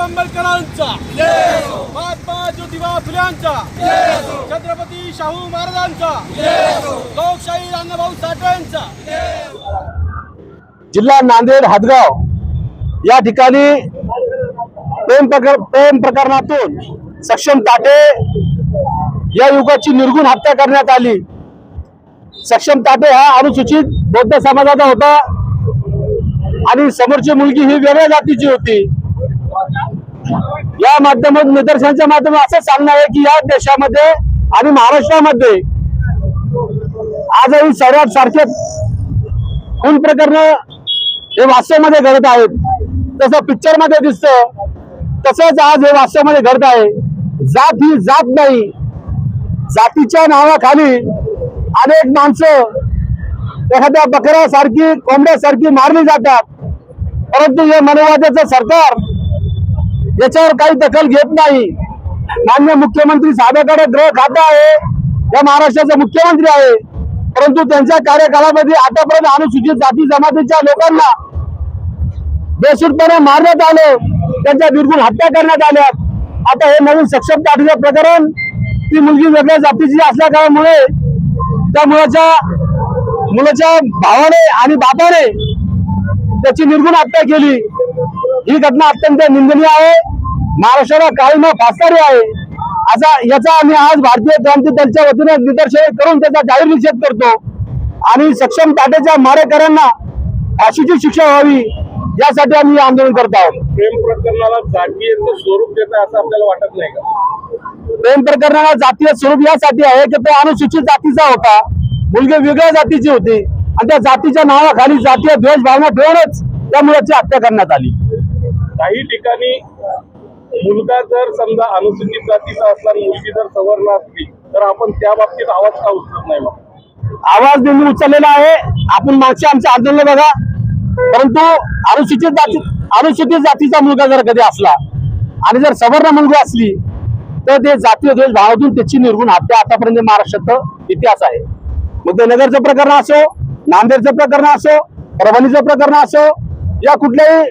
आंबेडकरांचा. महात्मा ज्योतिबा फुल्यांचा. छत्रपती शाहू महाराजांचा. लोकशाही अण्णाभाऊ साठेंचा जिल्हा नांदेड हदगाव या ठिकाणी प्रेम प्रकार प्रेम प्रकरणातून सक्षम ताटे या युगाची निर्गुण हत्या करण्यात आली. सक्षम ताटे हा अनुसूचित बौद्ध समाजाचा होता. आणि समोरची मुलगी ही वेगळ्या जातीची होती. या माध्यमात निदर्शनाच्या माध्यमात असं सांगणार आहे की या देशामध्ये आणि महाराष्ट्रामध्ये आजही सर्वात सारखे खून प्रकरण हे वास्तवमध्ये घडत आहेत. तसं पिक्चरमध्ये दिसतं तसंच आज हे वास्तवमध्ये घडत आहे. जात ही जात नाही. जातीच्या नावाखाली अनेक माणसं एखाद्या बकऱ्यासारखी कोंबड्यासारखी मारली जातात. परंतु हे मनोवाद्याचं सरकार याच्यावर काही दखल घेत नाही. मान्य मुख्यमंत्री साहेबाकडे ग्रह खातं आहे. या महाराष्ट्राचे मुख्यमंत्री आहे. परंतु त्यांच्या कार्यकाळामध्ये आतापर्यंत अनुसूचित जाती जमातीच्या लोकांना बेसूटपणे मारण्यात आलं. त्यांच्या निर्गुण हत्या करण्यात आल्या. आता हे नवीन सक्षम जातीचं प्रकरण ती मुलगी वेगळ्या जातीची असल्या कारणामुळे त्या मुलाच्या मुलाच्या भावाने आणि बापाने त्याची निर्गुण हत्या केली. ही घटना अत्यंत निंदनीय आहे. महाराष्ट्राला काही न फासणारी आहे. असा याचा आम्ही आज भारतीय क्रांती दलच्या वतीने निदर्शन करून त्याचा जाहीर निषेध करतो. आणि सक्षम ताटेच्या मारेकऱ्यांना फाशीची शिक्षा व्हावी यासाठी आम्ही आंदोलन करत आहोत. प्रेम प्रकरणाला जातीयचं स्वरूप देत असं आपल्याला वाटत नाही का? प्रेम प्रकरणाला जातीय स्वरूप यासाठी आहे की तो अनुसूचित जातीचा होता. मुलगी वेगळ्या जातीची होती. आणि त्या जातीच्या नावाखाली जातीय द्वेष भावना ठेवूनच त्या मुलाची हत्या करण्यात आली. काही ठिकाणी मुलगा जर समजा अनुसूचित जातीचा असला मुलगी जर सवर्ण असली तर आपण त्या बाबतीत आवाज का उचलत नाही आवाज नेहमी उचललेला आहे. आपण मागच्या आमच्या आंदोलन बघा. परंतु अनुसूचित जाती अनुसूचित जातीचा मुलगा जर कधी असला आणि जर सवर्ण मुलगी असली तर ते जातीय द्वेष भावातून त्याची निर्गुण हत्या आतापर्यंत महाराष्ट्रात इतिहास आहे. मग ते नगरचं प्रकरण असो नांदेडचं प्रकरण असो परभणीचं प्रकरण असो या कुठल्याही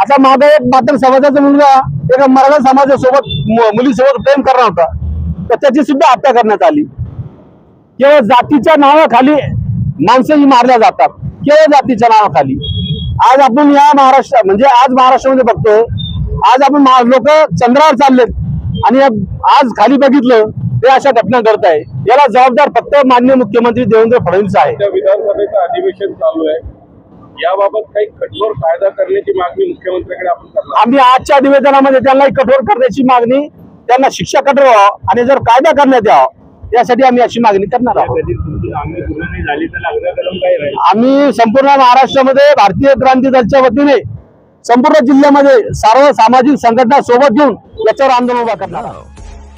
आता माझा एक मात्र समाजाचा मुलगा एका मराठा समाजासोबत मुलीसोबत प्रेम करणार होता तर त्याची सुद्धा हत्या करण्यात आली. केवळ जातीच्या नावाखाली माणसंही मारल्या जातात. केवळ जातीच्या नावाखाली. आज आपण या महाराष्ट्र म्हणजे आज महाराष्ट्रामध्ये बघतोय आज आपण लोक चंद्रावर चाललेत. आणि आज खाली बघितलं ते अशा घटना घडत आहे. याला जबाबदार फक्त मान्य मुख्यमंत्री देवेंद्र फडणवीस आहे. विधानसभेचं अधिवेशन चालू आहे. याबाबत काही कठोर कायदा करण्याची मागणी मुख्यमंत्र्यांकडे आपण करणार आम्ही आजच्या अधिवेशनामध्ये त्यांना कठोर करण्याची मागणी त्यांना शिक्षा कठोर व्हावं आणि जर कायदा करण्यात यावा यासाठी आम्ही अशी मागणी करणार आहोत. आम्ही संपूर्ण महाराष्ट्रामध्ये भारतीय क्रांती दलच्या वतीने संपूर्ण जिल्ह्यामध्ये सर्व सामाजिक संघटना सोबत घेऊन याच्यावर आंदोलन उभा करणार आहोत.